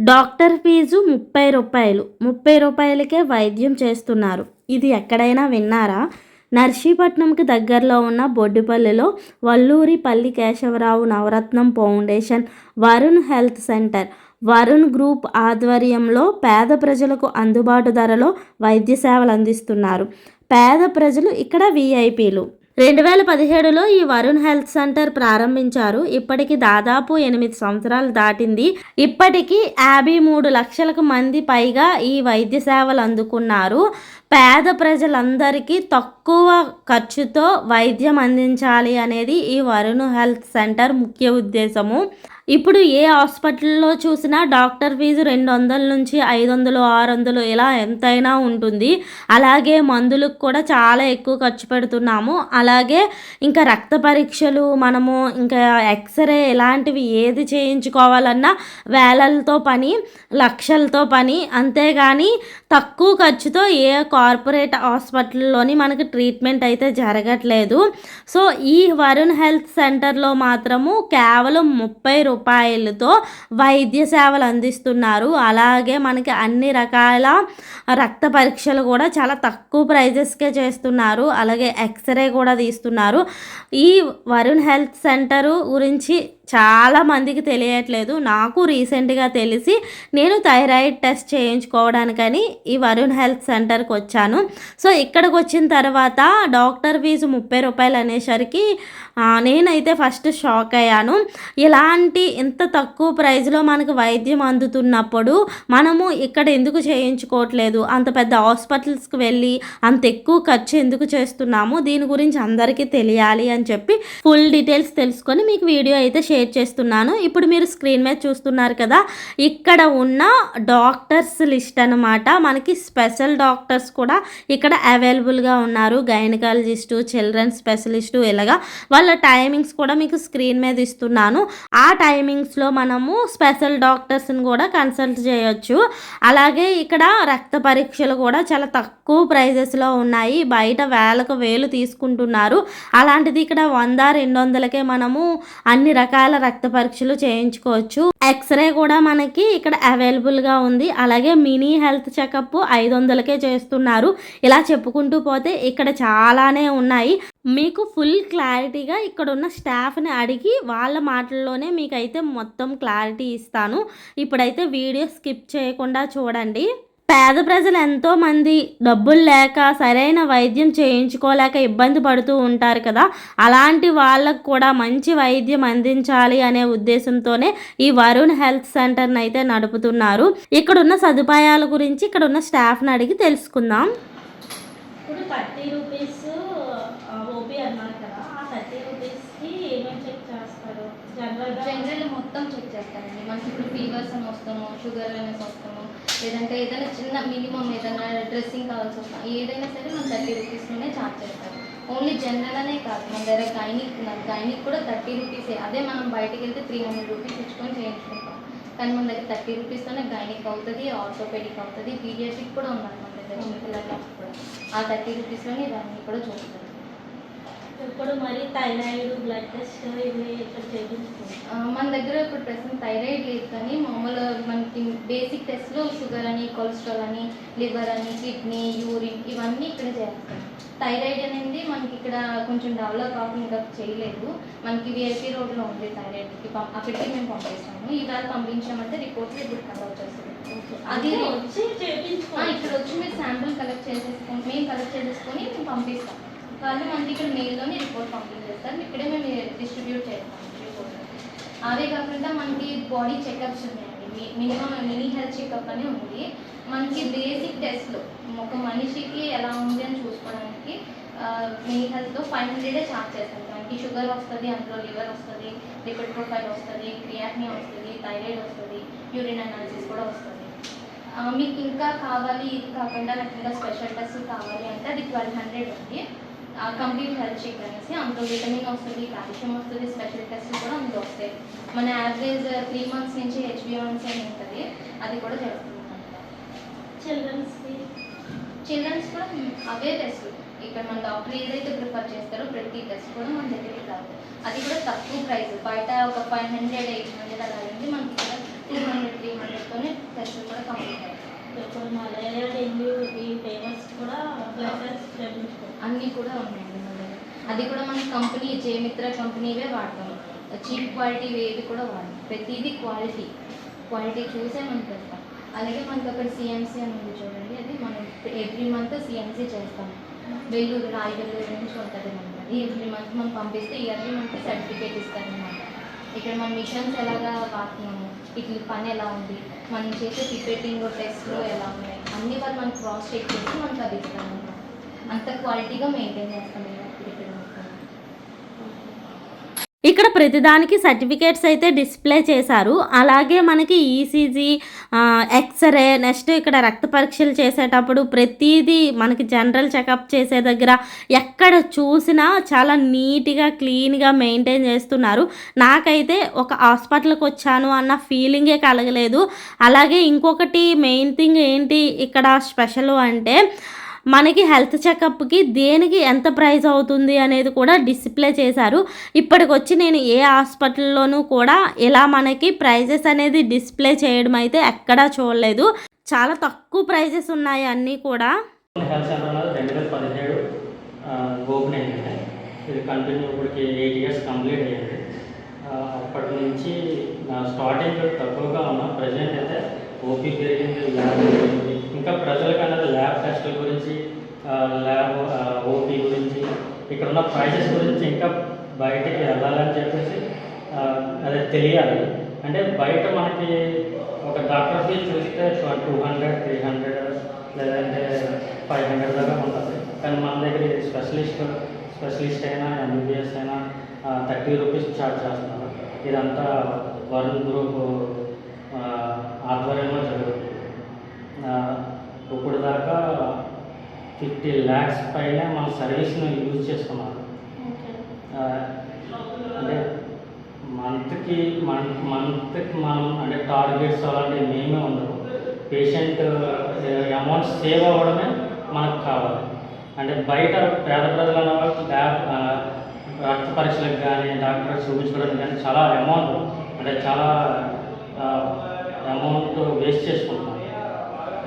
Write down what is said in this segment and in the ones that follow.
Doctor fee ముప్పై రూపాయలు. ముప్పై రూపాయలకే వైద్యం చేస్తున్నారు. ఇది ఎక్కడైనా విన్నారా? నర్సీపట్నంకి దగ్గరలో ఉన్న బొడ్డుపల్లిలో Valluripalli Keshavarao Navaratnam foundation Varun health center Varun group ఆధ్వర్యంలో పేద ప్రజలకు అందుబాటు ధరలో వైద్య సేవలు అందిస్తున్నారు. పేద ప్రజలు ఇక్కడ విఐపీలు. రెండు వేల పదిహేడులో ఈ వరుణ్ హెల్త్ సెంటర్ ప్రారంభించారు. ఇప్పటికి దాదాపు ఎనిమిది సంవత్సరాలు దాటింది. ఇప్పటికీ యాభై మూడు లక్షలకు మంది పైగా ఈ వైద్య సేవలు అందుకున్నారు. పేద ప్రజలందరికీ తక్కువ ఖర్చుతో వైద్యం అందించాలి అనేది ఈ వరుణ్ హెల్త్ సెంటర్ ముఖ్య ఉద్దేశము. ఇప్పుడు ఏ హాస్పిటల్లో చూసినా డాక్టర్ ఫీజు రెండు వందల నుంచి ఐదు వందలు ఆరు వందలు ఇలా ఎంతైనా ఉంటుంది. అలాగే మందులకు కూడా చాలా ఎక్కువ ఖర్చు పెడుతున్నాము. అలాగే ఇంకా రక్త పరీక్షలు మనము ఇంకా ఎక్స్రే ఇలాంటివి ఏది చేయించుకోవాలన్నా వేలలతో పని లక్షలతో పని అంతేగాని తక్కువ ఖర్చుతో ఏ కార్పొరేట్ హాస్పిటల్లోని మనకు ట్రీట్మెంట్ అయితే జరగట్లేదు. సో ఈ వరుణ్ హెల్త్ సెంటర్లో మాత్రము కేవలం ముప్పై రూపాయలతో వైద్య సేవలు అందిస్తున్నారు. అలాగే మనకి అన్ని రకాల రక్త పరీక్షలు కూడా చాలా తక్కువ ప్రైజెస్కే చేస్తున్నారు. అలాగే ఎక్స్రే కూడా తీస్తున్నారు. ఈ వరుణ్ హెల్త్ సెంటరు గురించి చాలా మందికి తెలియట్లేదు. నాకు రీసెంట్గా తెలిసి నేను థైరాయిడ్ టెస్ట్ చేయించుకోవడానికని ఈ వరుణ్ హెల్త్ సెంటర్కి వచ్చాను. సో ఇక్కడికి వచ్చిన తర్వాత డాక్టర్ ఫీజు ముప్పై రూపాయలు అనేసరికి నేనైతే ఫస్ట్ షాక్ అయ్యాను. ఇలాంటి ఇంత తక్కువ ప్రైస్లో మనకు వైద్యం అందుతున్నప్పుడు మనము ఇక్కడ ఎందుకు చేయించుకోవట్లేదు? అంత పెద్ద హాస్పిటల్స్కి వెళ్ళి అంత ఎక్కువ ఖర్చు ఎందుకు చేస్తున్నాము? దీని గురించి అందరికీ తెలియాలి అని చెప్పి ఫుల్ డీటెయిల్స్ తెలుసుకొని మీకు వీడియో అయితే షేర్ చేస్తున్నాను. ఇప్పుడు మీరు స్క్రీన్ మీద చూస్తున్నారు కదా ఇక్కడ ఉన్న డాక్టర్స్ లిస్ట్ అనమాట మనకి స్పెషల్ డాక్టర్స్ కూడా ఇక్కడ అవైలబుల్గా ఉన్నారు. గైనకాలజిస్టు చిల్డ్రన్ స్పెషలిస్టు ఇలాగా. వాళ్ళ టైమింగ్స్ కూడా మీకు స్క్రీన్ మీద ఇస్తున్నాను. ఆ టైమింగ్స్లో మనము స్పెషల్ డాక్టర్స్ని కూడా కన్సల్ట్ చేయొచ్చు. అలాగే ఇక్కడ రక్త పరీక్షలు కూడా చాలా తక్కువ ప్రైజెస్లో ఉన్నాయి. బయట వేలకు వేలు తీసుకుంటున్నారు. అలాంటిది ఇక్కడ వంద రెండు వందలకే మనము అన్ని రకాల రక్త పరీక్షలు చేయించుకోవచ్చు. ఎక్స్రే కూడా మనకి ఇక్కడ అవైలబుల్గా ఉంది. అలాగే మినీ హెల్త్ చెకప్ ఐదు వందలకే చేస్తున్నారు. ఇలా చెప్పుకుంటూ పోతే ఇక్కడ చాలానే ఉన్నాయి. మీకు ఫుల్ క్లారిటీగా ఇక్కడ ఉన్న స్టాఫ్ని అడిగి వాళ్ళ మాటల్లోనే మీకైతే మొత్తం క్లారిటీ ఇస్తాను. ఇప్పుడైతే వీడియో స్కిప్ చేయకుండా చూడండి. పేద ప్రజలు ఎంతోమంది డబ్బులు లేక సరైన వైద్యం చేయించుకోలేక ఇబ్బంది పడుతూ ఉంటారు కదా. అలాంటి వాళ్ళకు కూడా మంచి వైద్యం అందించాలి అనే ఉద్దేశంతోనే ఈ వరుణ్ హెల్త్ సెంటర్ని అయితే నడుపుతున్నారు. ఇక్కడ ఉన్న సదుపాయాల గురించి ఇక్కడ ఉన్న స్టాఫ్ని అడిగి తెలుసుకుందాం. ఇప్పుడు థర్టీ రూపీస్ ఓపీ అన్నారు కదా. ఆ థర్టీ రూపీస్కి ఏమేమి చెక్ చేస్తారు? జనరల్గా జనరల్ మొత్తం చెక్ చేస్తారండి. మనకి ఇప్పుడు ఫీవర్స్ అని వస్తాము షుగర్ అనేసి వస్తాము లేదంటే ఏదైనా చిన్న మినిమం ఏదైనా డ్రెస్సింగ్ కావాల్సి వస్తాం ఏదైనా సరే మనం థర్టీ రూపీస్లోనే ఛార్జ్ చేస్తాం. ఓన్లీ జనరల్ అనే కాదు మన దగ్గర గైనిక్ ఉన్నది గైనిక్ కూడా థర్టీ రూపీసే అదే మనం బయటికి వెళ్తే త్రీ హండ్రెడ్ రూపీస్ ఇచ్చుకొని చేయించుకుంటాం. కానీ మన దగ్గర థర్టీ రూపీస్తోనే గైనిక్ అవుతుంది ఆర్థోపెడిక్ అవుతుంది పీడియాట్రిక్ కూడా ఉన్నారు మన దగ్గర చిన్నపిల్లలకి కూడా. ఆ థర్టీ రూపీస్లోనే ఇవన్నీ కూడా చూస్తారు ఇప్పుడు మరి థైరాయిడ్ బ్లడ్ టెస్ట్ ఇవి ఇక్కడ చేయించుకుంటాం మన దగ్గర ఇప్పుడు ప్రెసెంట్ థైరాయిడ్ లేదు కానీ మామూలు మనకి బేసిక్ టెస్ట్లో షుగర్ అని కొలెస్ట్రాల్ అని లివర్ అని కిడ్నీ యూరిన్ ఇవన్నీ ఇక్కడ చేస్తాం థైరాయిడ్ అనేది మనకి ఇక్కడ కొంచెం డెవలప్ అవ్వడం ఇంకా చేయలేదు. మనకి విఐపి రోడ్లో ఉంది థైరాయిడ్కి. అక్కడికి మేము పంపిస్తాము. ఈవేళ పంపించామంటే రిపోర్ట్స్ ఇప్పుడు కలర్ వచ్చేస్తుంది అది వచ్చి ఇక్కడ వచ్చి మీరు శాంపుల్ కలెక్ట్ చేసేసుకొని మేము కలెక్ట్ చేసేసుకొని మేము పంపిస్తాం వాళ్ళు మనకి ఇక్కడ మెయిల్లోనే రిపోర్ట్ పంపించేస్తారు ఇక్కడే మేము డిస్ట్రిబ్యూట్ చేస్తాం రిపోర్ట్ అవే కాకుండా మనకి బాడీ చెకప్స్ ఉన్నాయండి. మినిమం మినీ హెల్త్ చెకప్ అని ఉంది. మనకి బేసిక్ టెస్ట్లు ఒక మనిషికి ఎలా ఉంది అని చూసుకోవడానికి మినీ హెల్త్లో ఫైవ్ హండ్రెడే ఛార్జ్ చేస్తాం. మనకి షుగర్ వస్తుంది అందులో లివర్ వస్తుంది లిపిడ్ ప్రొఫైల్ వస్తుంది క్రియాట్ని వస్తుంది థైరాయిడ్ వస్తుంది యూరిన్ అనాలిసిస్ కూడా వస్తుంది. మీకు ఇంకా కావాలి ఇది కాకుండా నాకు ఇంకా స్పెషల్ టెస్ట్ కావాలి అంటే అది ట్వెల్వ్ హండ్రెడ్ ఉంది. కంప్లీట్ హెల్త్ చెక్ అనేసి అందులో విటమిన్ వస్తుంది కాల్షియం వస్తుంది స్పెషల్ టెస్ట్ కూడా అందులో వస్తాయి. మన యావరేజ్ త్రీ మంత్స్ నుంచి హెచ్బిఓన్స్ అని ఉంటుంది అది కూడా చేస్తుంది చిల్డ్రన్స్కి చిల్డ్రన్స్ కూడా అవే టెస్ట్ ఇక్కడ మన డాక్టర్ ఏదైతే ప్రిఫర్ చేస్తారో ప్రతి టెస్ట్ కూడా మన దగ్గరికి రాదు. అది కూడా తక్కువ ప్రైస్. బయట ఒక ఫైవ్ హండ్రెడ్ ఎయిట్ హండ్రెడ్ అలా ఉంది మనకి ఇక్కడ టూ హండ్రెడ్ త్రీ హండ్రెడ్తోనే మలేరియా డెంగ్యూ ఈ ఫేమస్ కూడా బ్లడ్ టెస్ట్ చేయించుకోవాలి అన్నీ కూడా ఉన్నాయండి మన దగ్గర. అది కూడా మన కంపెనీ జయమిత్ర కంపెనీవే వాడతాం చీప్ క్వాలిటీ ఏది కూడా వాడతాం. ప్రతిదీ క్వాలిటీ క్వాలిటీ చూసే మనం పెడతాం. అలాగే మనకి అక్కడ సిఎంసీ అని ఉంది చూడండి. అది మనం ఎవ్రీ మంత్ సిఎంసీ చేస్తాం వెల్లూరు రాయి వెల్లూరు నుంచి ఉంటుంది మనకి. ఎవ్రీ మంత్ మనం పంపిస్తే ఇయర్లీ మనకి సర్టిఫికేట్ ఇస్తారనమాట ఇక్కడ మన మిషన్స్ ఎలాగా వాడుతున్నాము? ఇట్లా పని ఎలా ఉంది? మనం చేసే పిపెట్టింగ్ టెస్ట్లు ఎలా ఉన్నాయి? అన్ని వాళ్ళు మనకి క్రాస్ చెక్ చేసి మనకి అది ఇస్తామన్నమాట అంత క్వాలిటీగా మెయింటైన్ చేస్తాం మేము ఇక్కడ ఇక్కడ ప్రతిదానికి సర్టిఫికేట్స్ అయితే డిస్ప్లే చేశారు. అలాగే మనకి ఈసీజీ ఎక్స్రే నెక్స్ట్ ఇక్కడ రక్త పరీక్షలు చేసేటప్పుడు ప్రతిదీ మనకి జనరల్ చెకప్ చేసే దగ్గర ఎక్కడ చూసినా చాలా నీట్గా క్లీన్గా మెయింటైన్ చేస్తున్నారు. నాకైతే ఒక హాస్పిటల్కి వచ్చాను అన్న ఫీలింగే కలగలేదు. అలాగే ఇంకొకటి మెయిన్ థింగ్ ఏంటి ఇక్కడ స్పెషల్ అంటే మనకి హెల్త్ చెకప్కి దేనికి ఎంత ప్రైస్ అవుతుంది అనేది కూడా డిస్ప్లే చేశారు. ఇప్పటికొచ్చి నేను ఏ హాస్పిటల్లోనూ కూడా ఇలా మనకి ప్రైజెస్ అనేది డిస్ప్లే చేయడం అయితే ఎక్కడా చూడలేదు. చాలా తక్కువ ప్రైజెస్ ఉన్నాయి అన్నీ కూడా. ఇది కంటిన్యూ ఇప్పటికి ఎయిట్ ఇయర్స్ కంప్లీట్ అయ్యింది. అప్పటి నుంచి నా స్టార్టింగ్ తక్కువగా ఉన్నా ప్రజెంట్ అయితే ఓపీ పెరిగింది ల్యాబ్ పెరిగింది ఇంకా ప్రజలకు అన్నది ల్యాబ్ టెస్టుల గురించి ల్యాబ్ ఓపీ గురించి ఇక్కడ ఉన్న ప్రైజెస్ గురించి ఇంకా బయటికి వెళ్ళాలని చెప్పేసి అదే తెలియాలి. అంటే బయట మనకి ఒక డాక్టర్ ఫీజు చూస్తే టూ హండ్రెడ్ త్రీ హండ్రెడ్ లేదంటే ఫైవ్ హండ్రెడ్ దాకా ఉంటుంది. కానీ మన దగ్గర స్పెషలిస్ట్ స్పెషలిస్ట్ అయినా ఎంబీబీఎస్ అయినా థర్టీ రూపీస్ ఛార్జ్ చేస్తున్నారు. ఇదంతా వరుణ్ గ్రూప్ ఆధ్వర్యంలో జరుగుతుంది. ఇప్పుడు దాకా ఫిఫ్టీ ల్యాక్స్ పైన మన సర్వీస్ని యూజ్ చేసుకున్నారు అంటే మంత్కి మంత్ మంత్కి మనం అంటే టార్గెట్స్ అలాంటివి మేమే ఉండవు. పేషెంట్ అమౌంట్ సేవ్ అవ్వడమే మనకు కావాలి. అంటే బయట పేద ప్రజలు రక్త పరీక్షలకు కానీ డాక్టర్ చూపించుకోవడానికి కానీ చాలా అమౌంట్ అంటే చాలా అమౌంట్ వేస్ట్ చేసుకుంటున్నారు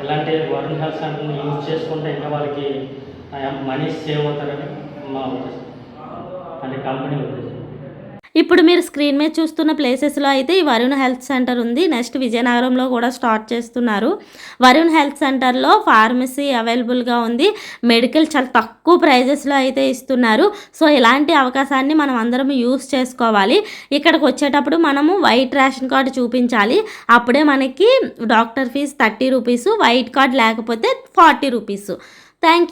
ఇలాంటి వరుణ్ హెల్త్ సెంటర్ని యూజ్ చేసుకుంటే ఇంకా వాళ్ళకి మనీ సేవ్ అవుతారని మా ఉద్దేశం. అంటే కంపెనీ ఉద్దేశం. ఇప్పుడు మీరు స్క్రీన్ మీద చూస్తున్న ప్లేసెస్లో అయితే ఈ వరుణ్ హెల్త్ సెంటర్ ఉంది. నెక్స్ట్ విజయనగరంలో కూడా స్టార్ట్ చేస్తున్నారు. వరుణ్ హెల్త్ సెంటర్లో ఫార్మసీ అవైలబుల్గా ఉంది. మెడికల్ చాలా తక్కువ ప్రైజెస్లో అయితే ఇస్తున్నారు. సో ఇలాంటి అవకాశాన్ని మనం అందరం యూస్ చేసుకోవాలి. ఇక్కడికి వచ్చేటప్పుడు మనము వైట్ రేషన్ కార్డు చూపించాలి. అప్పుడే మనకి doctor fee thirty rupees white card లేకపోతే ఫార్టీ రూపీస్. Thank you